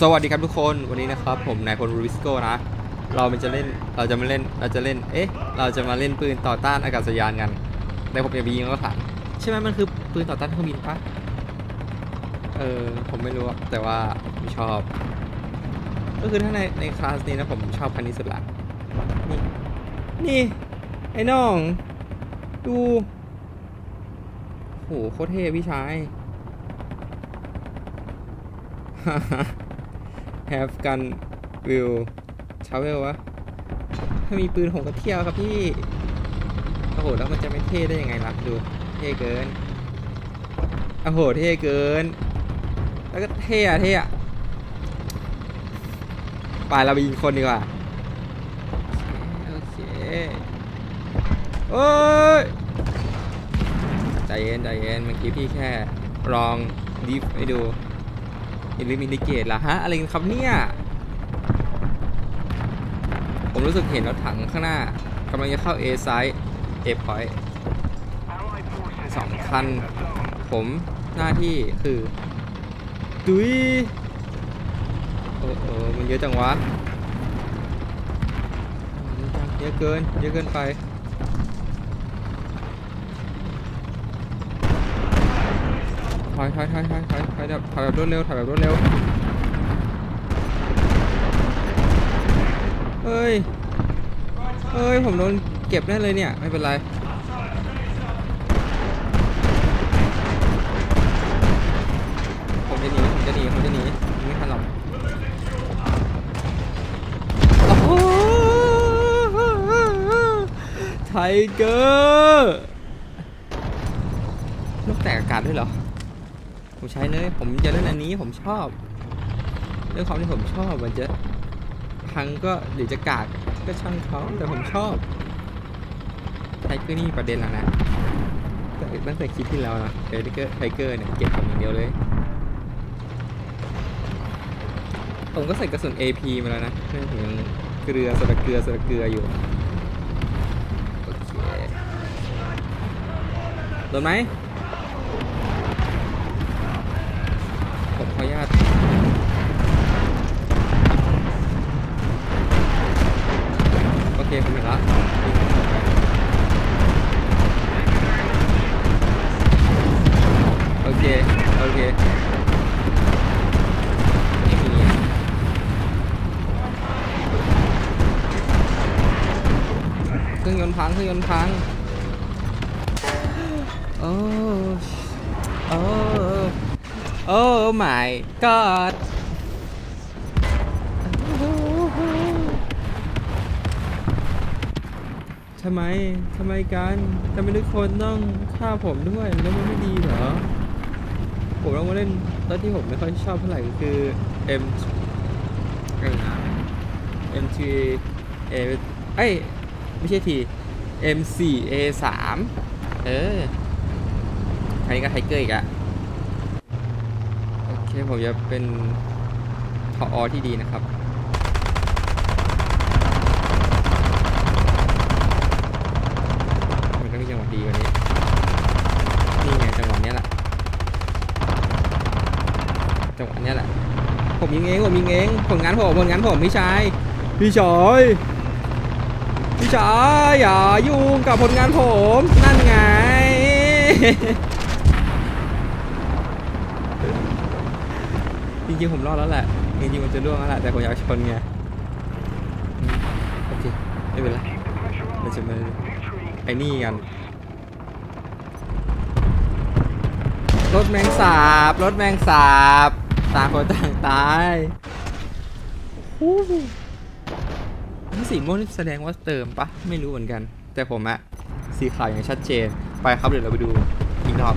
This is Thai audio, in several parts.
สวัสดีครับทุกคนวันนี้นะครับผมนายพลรูบิสโกนะ เราจะเล่นเราจะมาเล่นเราจะเล่นเอ๊ะเราจะมาเล่นปืนต่อต้านอากาศยานกันแต่ผมจะไปยิงรถถังใช่ไหมมันคือปืนต่อต้านเครื่องบินปะเออผมไม่รู้แต่ว่าผมชอบ ก็คือถ้าในในคลาสนี้นะผมชอบคันนี้สุดละนี่นี่ไอ้น้อง ดูโหโคตรเท่พี่ชาย have gun will travel วะ ถ้ามีปืนผมก็เที่ยวครับพี่ โอ้โห แล้วมันจะไม่เท่ได้ยังไงล่ะดู เท่เกิน โอ้โห เท่เกิน แล้วก็เท่อะเท่อะไปเราไปยิงคนดีกว่า โอเค โอ้ย ใจเย็นใจเย็นเมื่อกี้พี่แค่ลองดิฟให้ดู อิลิมินิเกตล่ะฮะ อะไรกันครับเนี่ย ผมรู้สึกเห็นรถถังข้างหน้ากำลังจะเข้า A ซ้าย A point สองคัน ผมหน้าที่คือดุยโอ้โหมันเยอะจังวะ เยอะเกิน เยอะเกินไป ถอยถอยถอยถอยถอยถอยแบบถอยแบบรวดเร็วถอยแบบรวดเร็วเฮ้ยเฮ้ยผมโดนเก็บแน่เลยเนี่ยไม่เป็นไรผมจะหนีผมจะหนีผมจะหนีไม่ทันหรอกโอ้โหไทเกอร์ลูกแตกอากาศด้วยเหรอ ผมใช้เลยผมจะเล่นอันนี้ผมชอบด้วยความที่ผมชอบมันจะพังก็หรือจะกากก็ช่างเขาแต่ผมชอบไทเกอร์นี่มีประเด็นแล้วนะตั้งแต่คลิปที่แล้วนะไทเกอร์ไทเกอร์เนี่ยเก็บผมอย่างเดียวเลย ผมก็ใส่กระสุน AP มาแล้วนะนี่ผมยังเกลือสระเกลือสระเกลืออยู่โอเคโดนไหม ขออนุญาตโอเคผมเห็นละโอเค โอเคไม่มีเครื่องยนต์พังเครื่องยนต์พังโอ้โอ้ โอ้ my god ทำไม ทำไมกันทำไมทุกคนต้องฆ่าผมด้วย แล้วมันไม่ดีเหรอ ผมต้องมาเล่นรถที่ผมไม่ค่อยชอบเท่าไหร่ก็คือ M เออ M3 A เอ้ย ไม่ใช่ T M4 A3 เอออันนี้ก็ไทเกอร์อีกอะ โอเคผมจะเป็นพออที่ดีนะครับ มันก็มีจังหวะดีวันนี้ นี่ไงจังหวะเนี้ยแหละ จังหวะเนี้ยแหละ ผมยิงเองผมยิงเองผลงานผมผลงานผมพี่ชายพี่ชายพี่ชายอย่ายุ่งกับผลงานผมนั่นไง ริงๆผมรอดแล้วแหละจริงๆมันจะร่วงแล้วแหละแต่ผมอยากชนไงโอเคไม่เป็นไรเราจะมาไอ้นี่กันรถแมงสาบรถแมงสาบต่างคนต่างตายนี่สีม่วงนี่แสดงว่าเติมปะไม่รู้เหมือนกัน แต่ผมอะสีขาวอย่างชัดเจน ไปครับเดี๋ยวเราไปดูอีกรอบ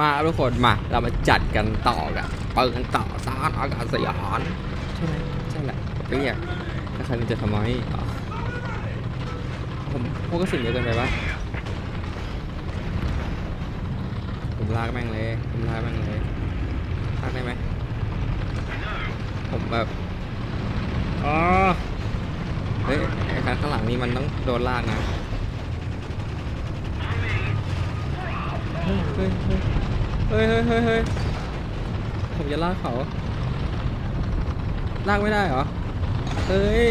มาทุกคนมา เรามาจัดกันต่อกันเปิดกันต่อต้านอากาศยานใช่ไหมใช่แหละเรียกถ้าใครมันจะทำไมอ๋อผมพวกกระสุนเยอะเกินไปปะผมลากแม่งเลย ผมลากแม่งเลยลากได้ไหมผมแบบอ๋อเฮ้ยไอ้คันข้างหลังนี่มันต้องโดนลากนะ เฮ้ยเฮ้ยเฮ้ยเฮ้ยเฮ้ยผมจะลากเขาลากไม่ได้เหรอเอ้ย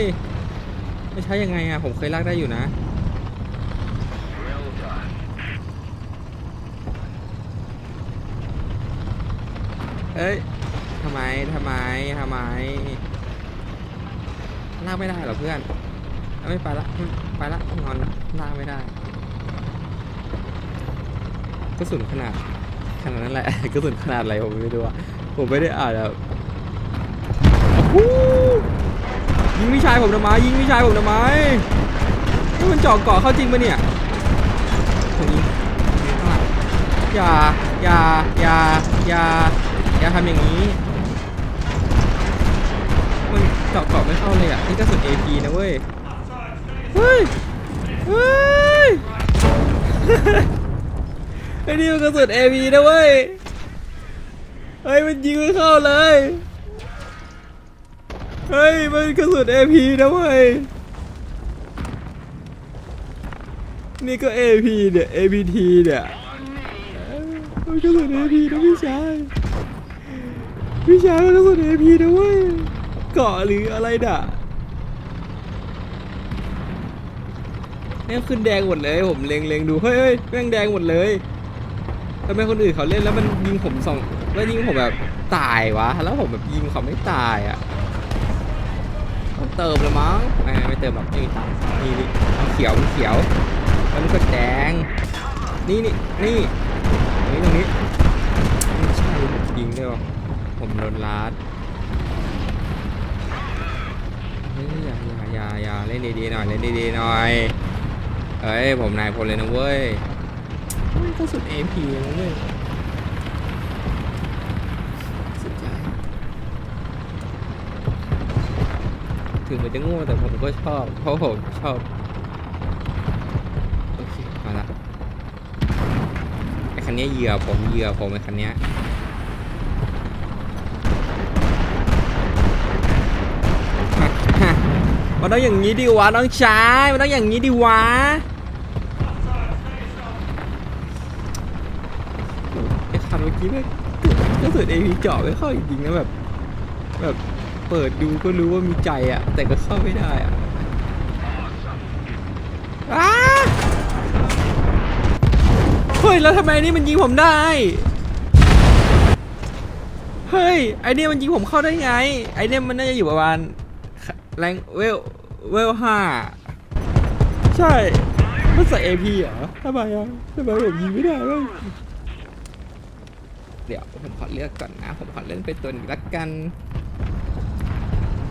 ไม่ใช่ยังไงอะผมเคยลากได้อยู่นะ เอ้ยทำไม ทำไม ทำไม ลากไม่ได้เหรอเพื่อน ไม่ไปละ ไปละงอนละลากไม่ได้ กระสุนขนาดขนาดนั้นแหละ กระสุนขนาดอะไรผมไม่รู้อะผมไม่ได้อ่านแบบโอ้โหยิงพี่ชายผมทำไมยิงพี่ชายผมทำไมนี่มันเจาะเกาะเข้าจริงปะเนี่ยผมยิงยิงข้างหลังอย่าอย่าอย่าอย่าอย่าทำอย่างนี้มันเจาะเกาะไม่เข้าเลยอะนี่กระสุน AP นะเว้ยเฮ้ยเฮ้ย ไอ้นี่มันกระสุน AP นะเว้ย เฮ้ยมันยิงไม่เข้าเลย เฮ้ยมันกระสุน AP นะเว้ย นี่ก็ AP เนี่ย APT เนี่ยเอ้ยมันกระสุน AP นะพี่ชายพี่ชายมันกระสุน AP นะเว้ยเกาะหรืออะไรด่ะเนี่ยขึ้นแดงหมดเลยผมเล็งเล็งดูเฮ้ยเฮ้ยแม่งแดงหมดเลย ทำไมคนอื่นเขาเล่นแล้วมันยิงผมสองแล้วยิงผมแบบตายวะ แล้วผมแบบยิงเขาไม่ตายอะต้องเติมเลยมั้งไม่ไม่เติมหรอกไม่มีตังค์นี่นี่มันเขียวมันเขียวแล้วมันก็แดงนี่นี่นี่ตรงนี้ตรงนี้ไม่ใช่ยิงได้ปะผมโดนลาดเฮ้ยอย่าอย่าอย่าอย่าเล่นดีๆหน่อยเล่นดีๆหน่อยเฮ้ยผมนายพลเลยนะเว้ย เฮ้ยก็สุด AP เลยนะเว้ยสุดยอดถึงมันจะโง่แต่ผมก็ชอบ เพราะผมชอบ โอเคมาละไอ้คันนี้เหยื่อผมเหยื่อผมไอ้คันนี้มันต้องอย่างนี้ดิวะน้องชายมันต้องอย่างนี้ดิวะไอ้คัน เมื่อกี้แม่งก็สุดเอพีเจาะไม่เข้าจริงๆนะแบบ แบบเปิดดูก็รู้ว่ามีใจอะแต่ก็เข้าไม่ได้อะอ้าเฮ้ย แล้วทำไมนี่มันยิงผมได้ เฮ้ย ไอเนี่ยมันยิงผมเข้าได้ไง ไอเนี่ยมันน่าจะอยู่ประมาณแรงเวลเวลห้าใช่มันใส่ AP เหรอทำไมอะทำไมผมยิงไม่ได้บ้าง เดี๋ยวผมขอเลือกก่อนนะ ผมขอเล่นเป็นตัวนี้ละกัน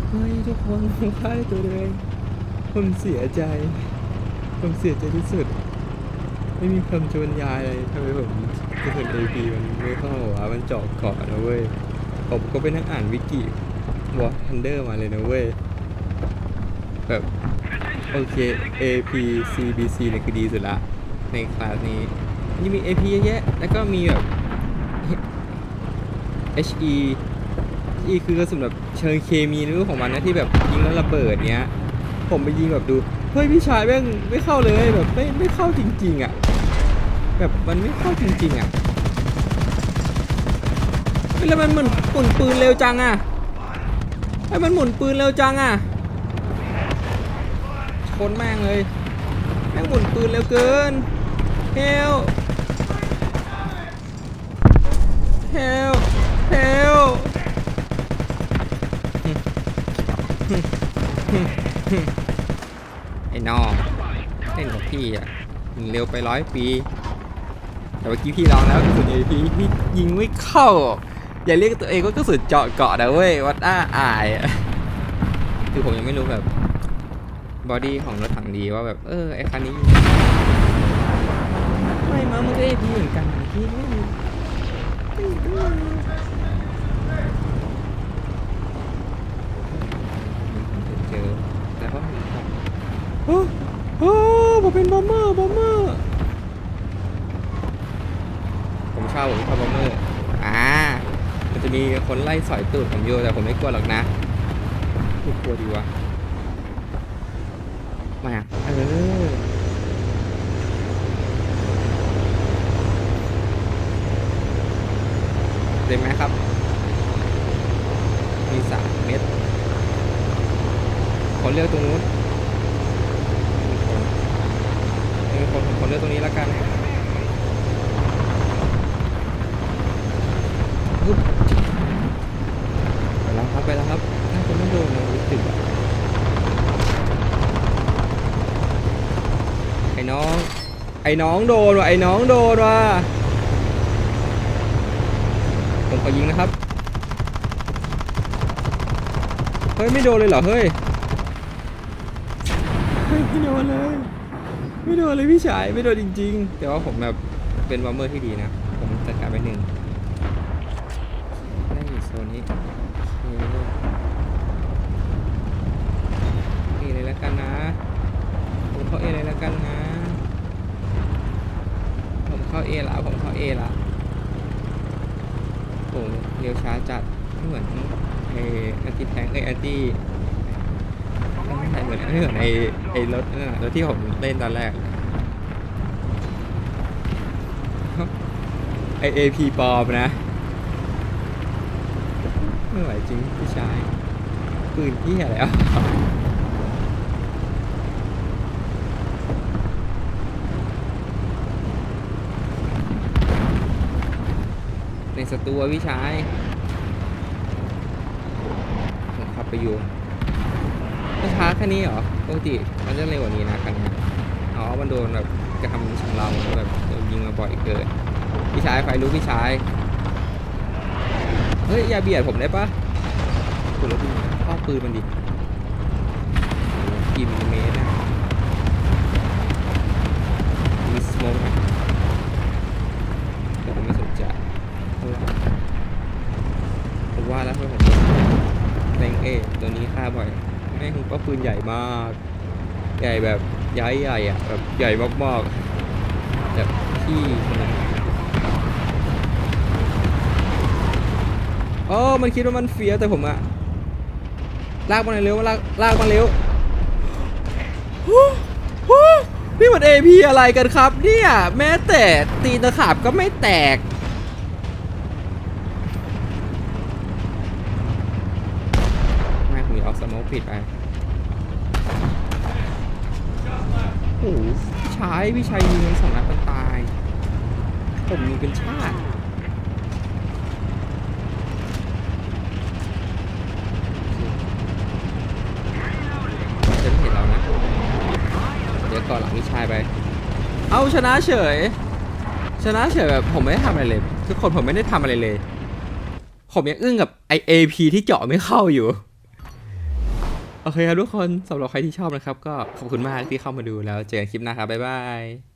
เฮ้ยทุกคนผมพลาดตัวเองผมเสียใจ ผมเสียใจที่สุด ไม่มีคำชบรรยายเลยทำไมผมกระสุน AP มันไม่เข้าวะมันเจาะกาะนะเว้ย ผมก็ไปนั่งอ่านวิกิวอทันเดอร์มาเลยนะเว้ย แบบโอเค AP CBC เนี่ยคือดีสุดละ ในคลาสนี้ยังมี AP เยอะแยะ แล้วก็มีแบบ HE HE คือกระสุนแบบเชิงเคมีนึกของมันนะที่แบบยิงแล้วระเบิดเนี้ย ผมไปยิงแบบดู เฮ้ยพี่ชายแม่งไม่เข้าเลยแบบไม่ไม่เข้าจริง ๆ อะ แบบมันไม่เข้าจริง ๆ อะแล้วมันหมุนหมุนปืนเร็วจังอะไอ้ยมันหมุนปืนเร็วจังอะชนแม่งเลยแม่งหมุนปืนเร็วเกินเฮลเฮล เฮลไอ้น้องเล่นกับพี่อะเร็วไปร้อยปี แต่เมื่อกี้พี่ลองแล้วกระสุนเอพีพี่ยิงไม่เข้า อย่าเรียกตัวเองว่ากระสุนเจาะเกาะนะเว้ยวัดอ้าอายคือผมยังไม่รู้แบบบอดี้ของรถถังดีว่าแบบเออไอคันนี้ไม่มามันก็เอพีเหมือนกันพี่ เป็นบอมเมอร์บอมเมอร์ผมชอบผมชอบบอมเมอร์อ่ามันจะมีคนไล่สอยตูดผมอยู่แต่ผมไม่กลัวหรอกนะไม่กลัวดีวะมาเออเต็มไหมครับ สามเม็ดขอเลือกตรงนู้นมีคนมีคนผมขอเลือกตรงนี้แล้วกันฮึบไปแล้ว ครับไปแล้วครับน่าจะไม่โดนนะรู้สึกอะไอ้น้อง ไอ้น้องโดนว่ะไอ้น้องโดนว่ะผมขอยิงนะครับ เฮ้ย ไม่โดนเลยเหรอ เฮ้ย เฮ้ย ไม่โดนเลย ไม่โดนเลยพี่ชาย ไม่โดนจริง ๆ แต่ว่าผมแบบเป็นวัมเมอร์ที่ดีนะ ผมจัดการไปหนึ่งได้อยู่โซนนี้ นี่เลยแล้วกันนะผมเข้าเอเลยแล้วกันนะ ผมเข้าเอละผมเข้าเอละโอ้เลี้ยวช้าจัดไม่เหมือนไอ้แอนตี้แทงไอ้แอนตี้ไม่เหมือนไม่เหมือนไอ้ไอ้รถนั่นน่ะรถที่ผมเล่นตอนแรกไอเอพีปอมนะ ไม่ไหวจริงพี่ชายปืนที่อะไรอะในสตูพี่ชายผมขับไปอยู่มันช้าแค่นี้เหรอปกติมันจะเร็วกว่านี้นะคันนี้อ๋อมันโดนแบบกระทำชำเราแบบโดนยิงมาบ่อยเกินพี่ชายไฟรู้พี่ชาย ฮ้ยอย่าเบียดผมได้ปะคุณรถพี่ข้อปืนมันดิกี่มิลลิเมตรนะมีสโมกไหมแต่ผมไม่สนใจผมว่าแล้วเพื่อนผมแตงเอตัวนี้ฆ่าบ่อยแม่งก็ปืนใหญ่มาก ใหญ่แบบย้ายใหญ่อะแบบใหญ่มากๆแบบที่คนนั้น โอ้มันคิดว่ามันเฟียแต่ผมอะลากมันเร็วลากลากมันเร็วฮู้ฮู้นี่มันเอพีอะไรกันครับเนี่ยแม้แต่ตีนตะขาบก็ไม่แตกไม่ผมเอาสโมกปิดไปโอ้โหพี่ชายพี่ชายยิงสองนัดมันตาย ผมยิงเป็นชาติ จะไม่เห็นเรานะ เดี๋ยวก่อนหลังพี่ ชายไป เอาชนะเฉย ชนะเฉยแบบผมไม่ได้ทำอะไรเลย ทุกคนผมไม่ได้ทำอะไรเลย ผมยังอึ้งกับไอเอพีที่เจาะไม่เข้าอยู่ โอเคครับทุกคนสำหรับใครที่ชอบนะครับ ก็ขอบคุณมากที่เข้ามาดูแล้วเจอกันคลิปหน้าครับบ๊ายบาย